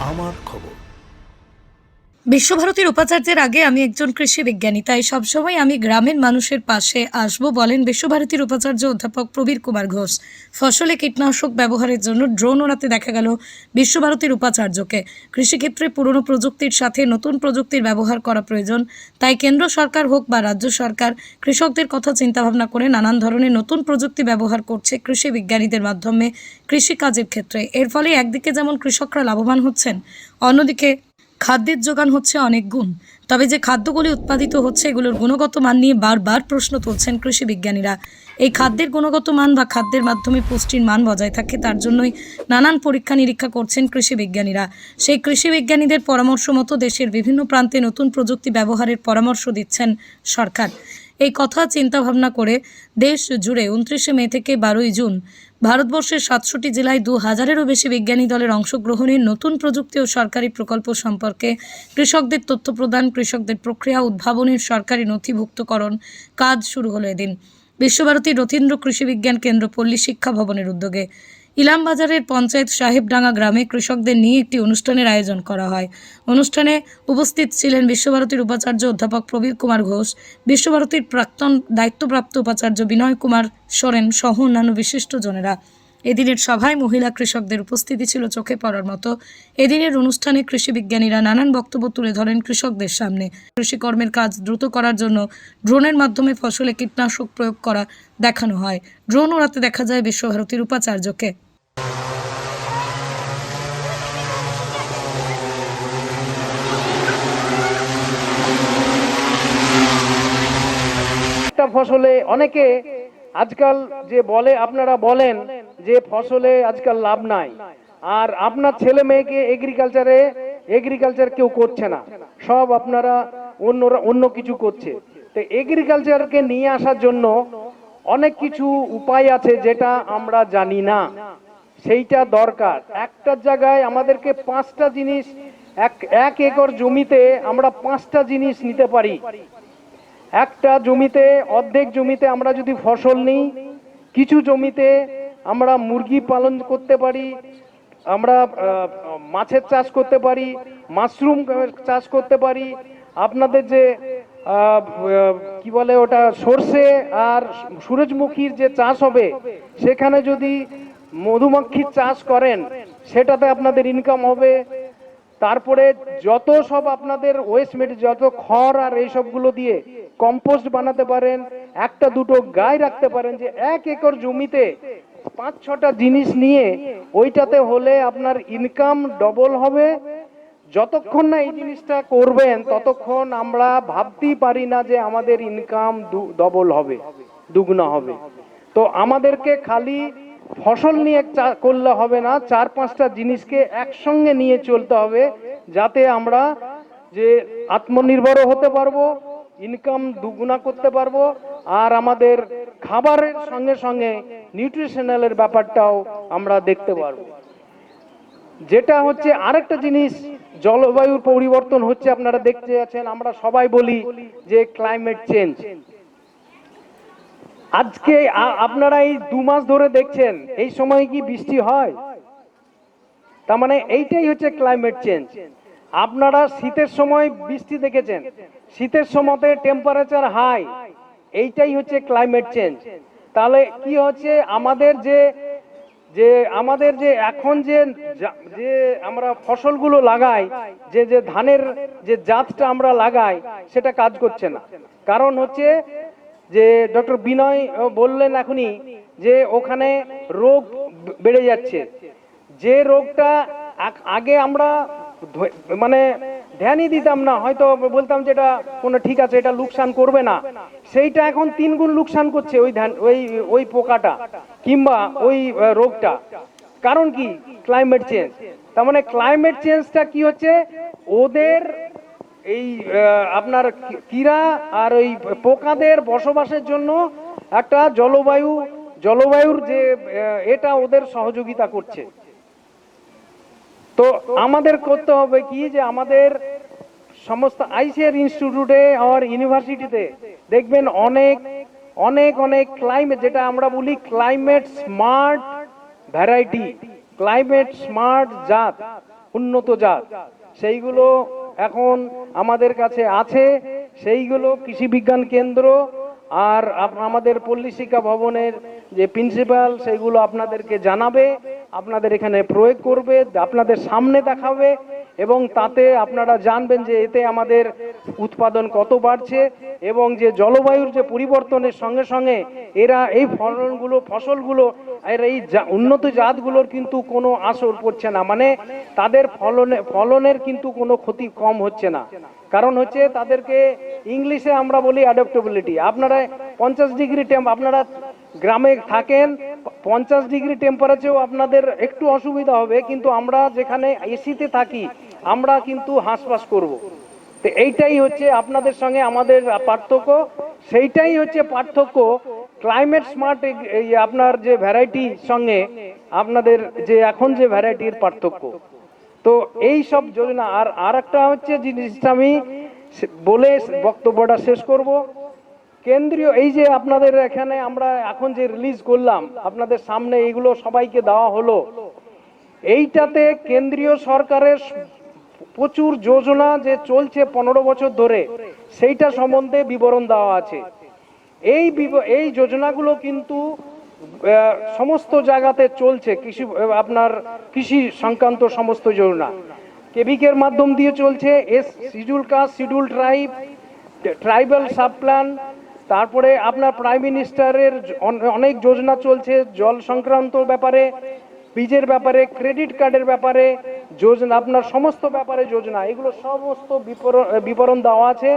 আমার খবর। বিশ্বভারতীর উপাচার্যের আগে আমি একজন কৃষি বিজ্ঞানী, তাই সবসময় আমি গ্রামের মানুষের পাশে আসব বলেন বিশ্বভারতীর উপাচার্য অধ্যাপক প্রবীর কুমার ঘোষ। ফসলে কীটনাশক ব্যবহারের জন্য ড্রোন ওড়াতে দেখা গেল বিশ্বভারতীর উপাচার্যকে। কৃষিক্ষেত্রে পুরনো প্রযুক্তির সাথে নতুন প্রযুক্তির ব্যবহার করা প্রয়োজন, তাই কেন্দ্র সরকার হোক বা রাজ্য সরকার, কৃষকদের কথা চিন্তাভাবনা করে নানান ধরনের নতুন প্রযুক্তি ব্যবহার করছে কৃষি বিজ্ঞানীদের মাধ্যমে কৃষিকাজের ক্ষেত্রে। এর ফলে একদিকে যেমন কৃষকরা লাভবান হচ্ছেন, অন্যদিকে খাদ্যের যোগান হচ্ছে অনেক গুণ। তবে যে খাদ্যগুলি উৎপাদিত হচ্ছে, এগুলোর গুণগত মান নিয়ে বারবার প্রশ্ন তুলছেন কৃষি বিজ্ঞানীরা। এই খাদ্যের গুণগত মান বা খাদ্যের মাধ্যমে পুষ্টির মান বজায় থাকে, তার জন্যই নানান পরীক্ষা নিরীক্ষা করছেন কৃষি বিজ্ঞানীরা। সেই কৃষি বিজ্ঞানীদের পরামর্শ মতো দেশের বিভিন্ন প্রান্তে নতুন প্রযুক্তি ব্যবহারের পরামর্শ দিচ্ছেন সরকার। এই কথা চিন্তা ভাবনা করে দেশ জুড়ে উনত্রিশে মে থেকে বারোই জুন ভারতবর্ষের সাতষট্টি জেলায় দু হাজারেরও বেশি বিজ্ঞানী দলের অংশগ্রহণে নতুন প্রযুক্তি ও সরকারি প্রকল্প সম্পর্কে কৃষকদের তথ্য প্রদান, কৃষকদের প্রক্রিয়া উদ্ভাবনের সরকারি নথিভুক্তকরণ কাজ শুরু হলো এদিন। বিশ্বভারতী রথীন্দ্র কৃষি বিজ্ঞান কেন্দ্র পল্লী শিক্ষা ভবনের উদ্যোগে। ইলামবাজারের পঞ্চায়েত সাহেবডাঙ্গা গ্রামে কৃষকদের নিয়ে একটি অনুষ্ঠানের আয়োজন করা হয়। অনুষ্ঠানে উপস্থিত ছিলেন বিশ্বভারতীর উপাচার্য অধ্যাপক প্রবীর কুমার ঘোষ, বিশ্বভারতীর প্রাক্তন দায়িত্বপ্রাপ্ত উপাচার্য বিনয় কুমার সোরেন সহ অন্যান্য বিশিষ্টজনেরা এদিনের সভায় মহিলা কৃষকদের উপস্থিতি ছিল চোখে পড়ার মতো। এদিনের অনুষ্ঠানে কৃষি বিজ্ঞানীরা নানান বক্তব্য তুলে ধরেন কৃষকদের সামনে। কৃষিকর্মের কাজ দ্রুত করার জন্য ড্রোনের মাধ্যমে ফসলে কীটনাশক প্রয়োগ করা দেখানো হয়। ড্রোন ওড়াতে দেখা যায় বিশ্বভারতীর উপাচার্যকে। একটা ফসলে অনেকে আজকাল যে বলে, আপনারা বলেন যে ফসলে আজকাল লাভ নাই। আর আপনার ছেলে মেয়েকে এগ্রিকালচারে এগ্রিকালচার কেউ করছে না। সব আপনারা অন্যরা অন্য কিছু করছে। তো এগ্রিকালচারকে নিয়ে আসার জন্য অনেক কিছু উপায় আছে যেটা আমরা জানি না। সেইটা দরকার। একটা জায়গায় আমাদেরকে পাঁচটা জিনিস, এক এক একর জমিতে আমরা পাঁচটা জিনিস নিতে পারি। একটা জমিতে, অর্ধেক জমিতে আমরা যদি ফসল নিই, কিছু জমিতে আমরা মুরগি পালন করতে পারি, আমরা মাছের চাষ করতে পারি, মাশরুম চাষ করতে পারি, আপনাদের যে কি বলে ওটা, সর্ষে আর সূরজমুখীর যে চাষ হবে, সেখানে যদি মধুমাখির চাষ করেন, সেটাতে আপনাদের ইনকাম হবে। তারপরে যত সব আপনাদের ওয়েস্ট মেটেরিয়াল যত খড় আর এইসবগুলো দিয়ে কম্পোস্ট বানাতে পারেন, একটা দুটো গায়ে রাখতে পারেন, যে এক একর জমিতে পাঁচ ছটা জিনিস নিয়ে ওইটাতে হলে আপনার ইনকাম ডবল হবে। যতক্ষণ না এই জিনিসটা করবেন, ততক্ষণ আমরা ভাবতেই পারি না যে আমাদের ইনকাম ডবল হবে, দুগুণা হবে। তো আমাদেরকে খালি ফসল নিয়ে করলে হবে না, চার পাঁচটা জিনিসকে একসঙ্গে নিয়ে চলতে হবে যাতে আমরা যে আত্মনির্ভরও হতে পারব ইনকাম দুগুণা করতে পারব আর আমাদের খাবারের সঙ্গে সঙ্গে নিউট্রিশনালের ব্যাপারটাও আমরা দেখতে পারব। যেটা হচ্ছে আরেকটা জিনিস, জলবায়ুর পরিবর্তন হচ্ছে, আপনারা দেখতে যাচ্ছেন আমরা সবাই বলি যে ক্লাইমেট চেঞ্জ আজকে আপনারা এই দু মাস ধরে দেখছেন, এই সময় কি বৃষ্টি হয়? তার মানে এইটাই হচ্ছে ক্লাইমেট চেঞ্জ আপনারা শীতের সময় বৃষ্টি দেখেছেন, শীতের সময়তে টেম্পারেচার হাই এইটাই হচ্ছে ক্লাইমেট চেঞ্জ তাহলে কি হচ্ছে, আমাদের যে যে আমাদের যে এখন যে যে আমরা ফসলগুলো লাগাই, যে যে ধানের যে জাতটা আমরা লাগাই, সেটা কাজ করছে না। কারণ হচ্ছে যে ডক্টর বিনয় বললেন এখনই যে ওখানে রোগ বেড়ে যাচ্ছে। যে রোগটা আগে আমরা মানে ধ্যানই দিতাম না, হয়তো বলতাম যে এটা কোনো ঠিক আছে, এটা লোকসান করবে না। সেইটা এখন তিন গুণ লোকসান করছে ওই ধ্যান, ওই ওই পোকাটা কিংবা ওই রোগটা। কারণ কি? ক্লাইমেট চেঞ্জ তার মানে ক্লাইমেট চেঞ্জটা কি হচ্ছে? ওদের এই আপনার কীরা আর ওই পোকাদের বসবাসের জন্য একটা জলবায়ু, জলবায়ুর যে এটা ওদের সহযোগিতা করছে। তো আমাদের করতে হবে কি যে আমাদের সমস্ত আইসিআর ইনস্টিটিউটে আর ইউনিভার্সিটিতে দেখবেন অনেক অনেক অনেক ক্লাইমেট যেটা আমরা বলি climate smart variety climate smart জাত, উন্নত জাত। সেইগুলো এখন আমাদের কাছে আছে সেইগুলো কৃষি বিজ্ঞান কেন্দ্র আর আমাদের পল্লী শিক্ষা ভবনের যে প্রিন্সিপাল সেইগুলো আপনাদেরকে জানাবে, আপনাদের এখানে প্রয়োগ করবে, আপনাদের সামনে দেখাবে এবং তাতে আপনারা জানবেন যে এতে আমাদের উৎপাদন কত বাড়ছে এবং যে জলবায়ুর যে পরিবর্তনের সঙ্গে সঙ্গে এরা এই ফলনগুলো, ফসলগুলো, এর এই উন্নত জাতগুলোর কিন্তু কোনো আসর পড়ছে না। মানে তাদের ফলনে, ফলনের কিন্তু কোনো ক্ষতি কম হচ্ছে না। কারণ হচ্ছে তাদেরকে ইংলিশে আমরা বলি অ্যাডাপ্টেবিলিটি আপনারা পঞ্চাশ ডিগ্রি টেম্প আপনারা গ্রামে থাকেন পঞ্চাশ ডিগ্রি টেম্পারেচারেও আপনাদের একটু অসুবিধা হবে, কিন্তু আমরা যেখানে এসিতে থাকি, আমরা কিন্তু হাঁসফাঁস করব। তো এইটাই হচ্ছে আপনাদের সঙ্গে আমাদের পার্থক্য। সেইটাই হচ্ছে পার্থক্য ক্লাইমেট স্মার্ট আপনার যে ভ্যারাইটি সঙ্গে আপনাদের যে এখন যে ভ্যারাইটির পার্থক্য। তো এই সব যোজনা, আর আর একটা হচ্ছে জিনিসটা আমি বলে বক্তব্যটা শেষ করব। কেন্দ্রীয়, এই যে আপনাদের এখানে আমরা এখন যে রিলিজ করলাম, আপনাদের সামনে এইগুলো সবাইকে দেওয়া হলো, এইটাতে কেন্দ্রীয় সরকারের প্রচুর যোজনা যে চলছে পনেরো বছর ধরে, সেইটা সম্বন্ধে বিবরণ দেওয়া আছে। এই এই যোজনাগুলো কিন্তু সমস্ত জায়গাতে চলছে, কৃষি, আপনার কৃষি সংক্রান্ত সমস্ত যোজনা। কেবিকের মাধ্যম দিয়ে চলছে, S schedule caste schedule tribe, tribal sub plan তারপরে আপনার প্রাইম মিনিস্টারের অনেক যোজনা চলছে, জল সংক্রান্ত ব্যাপারে, বীজের ব্যাপারে ক্রেডিট কার্ডের ব্যাপারে, যোজনা, আপনার সমস্ত ব্যাপারে যোজনা, এগুলো সমস্ত বিবরণ দেওয়া আছে।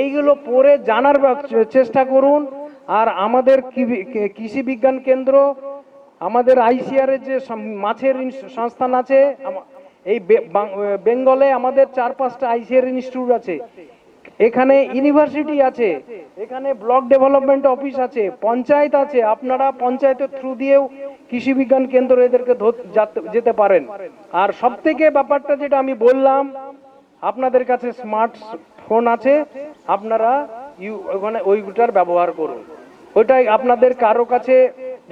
এইগুলো পড়ে জানার চেষ্টা করুন। আর আমাদের কৃষি বিজ্ঞান কেন্দ্র, আমাদের আইসিআর যে মাছের সংস্থান আছে এই বেঙ্গলে আমাদের চার পাঁচটা আইসিআর ইনস্টিটিউট আছে। এখানে ইউনিভার্সিটি আছে, এখানে ব্লক ডেভেলপমেন্ট অফিস আছে, পঞ্চায়েত আছে, আপনারা পঞ্চায়েতের থ্রু দিয়েও কৃষি বিজ্ঞান কেন্দ্র এদেরকে যেতে পারেন। আর সব থেকে ব্যাপারটা যেটা আমি বললাম, আপনাদের কাছে স্মার্ট ফোন আছে, আপনারা ইউ, ওখানে ওইটার ব্যবহার করুন। ওইটাই আপনাদের কারও কাছে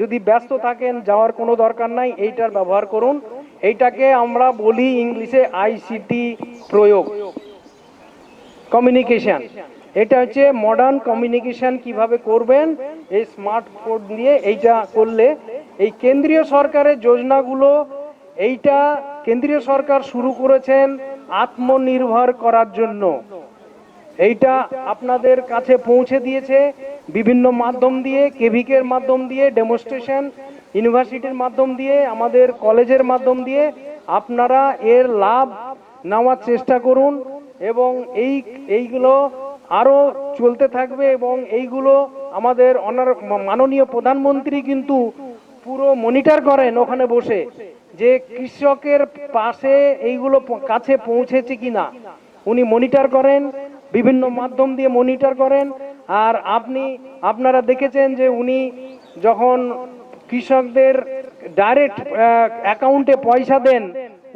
যদি ব্যস্ত থাকেন, যাওয়ার কোনো দরকার নাই, এইটার ব্যবহার করুন। এইটাকে আমরা বলি ইংলিশে আইসিটি প্রয়োগ। কমিউনিকেশন এটা হচ্ছে মডার্ন কমিউনিকেশন কীভাবে করবেন? এই স্মার্টফোন দিয়ে এইটা করলে এই কেন্দ্রীয় সরকারের যোজনাগুলো, এইটা কেন্দ্রীয় সরকার শুরু করেছেন আত্মনির্ভর করার জন্য। এইটা আপনাদের কাছে পৌঁছে দিয়েছে বিভিন্ন মাধ্যম দিয়ে কেভিকের মাধ্যম দিয়ে ডেমনস্ট্রেশন ইউনিভার্সিটির মাধ্যম দিয়ে, আমাদের কলেজের মাধ্যম দিয়ে। আপনারা এর লাভ নেওয়ার চেষ্টা করুন। এবং এই, এইগুলো আরও চলতে থাকবে এবং এইগুলো আমাদের অনার, মাননীয় প্রধানমন্ত্রী কিন্তু পুরো মনিটর করেন ওখানে বসে যে কৃষকের পাশে এইগুলো কাছে পৌঁছেছে কিনা। উনি মনিটর করেন, বিভিন্ন মাধ্যম দিয়ে মনিটর করেন, আর আপনি, আপনারা দেখেছেন যে উনি যখন কৃষকদের ডাইরেক্ট অ্যাকাউন্টে পয়সা দেন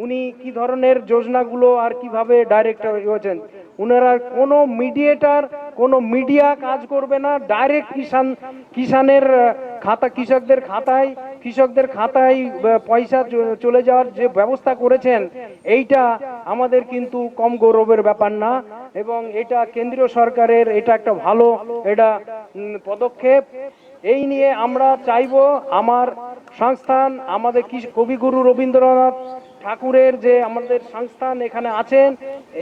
উনি কি ধরনের যোজনাগুলো আর কীভাবে ডাইরেক্ট হয়েছেন ওনারা কোনো মিডিয়েটার কোনো মিডিয়া কাজ করবে না ডাইরেক্ট কিষান কিষানের খাতা, কৃষকদের খাতায় কৃষকদের খাতায় পয়সা চলে যাওয়ার যে ব্যবস্থা করেছেন, এইটা আমাদের কিন্তু কম গৌরবের ব্যাপার না এবং এটা কেন্দ্রীয় সরকারের, এটা একটা ভালো, এটা পদক্ষেপ। এই নিয়ে আমরা চাইব আমার সংস্থান, আমাদের কবিগুরু রবীন্দ্রনাথ ঠাকুরের যে আমাদের সংস্থান এখানে আছেন,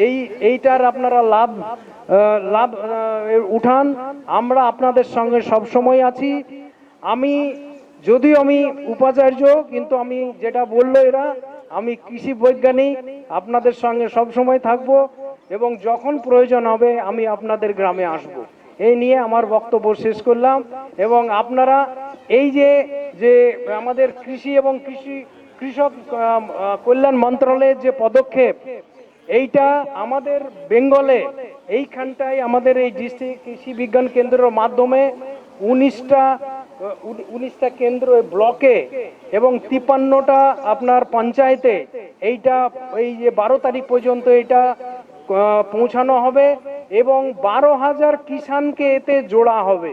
এই, এইটার আপনারা লাভ লাভ উঠান। আমরা আপনাদের সঙ্গে সব সময় আছি। আমি, যদিও আমি উপাচার্য, কিন্তু আমি যেটা বলল এরা, আমি কৃষি বৈজ্ঞানিক, আপনাদের সঙ্গে সব সময় থাকব এবং যখন প্রয়োজন হবে আমি আপনাদের গ্রামে আসব। এই নিয়ে আমার বক্তব্য শেষ করলাম এবং আপনারা এই যে যে আমাদের কৃষি এবং কৃষি কৃষক কল্যাণ মন্ত্রণালয়ের যে পদক্ষেপ, এইটা আমাদের বেঙ্গলে, এইখানটায় আমাদের এই ডিস্ট্রিক্ট কৃষি বিজ্ঞান কেন্দ্রের মাধ্যমে উনিশটা উনিশটা কেন্দ্র ব্লকে এবং তিপ্পান্নটা আপনার পঞ্চায়েতে, এইটা এই যে বারো তারিখ পর্যন্ত এটা পৌঁছানো হবে এবং বারো হাজার কিষানকে এতে জোড়া হবে।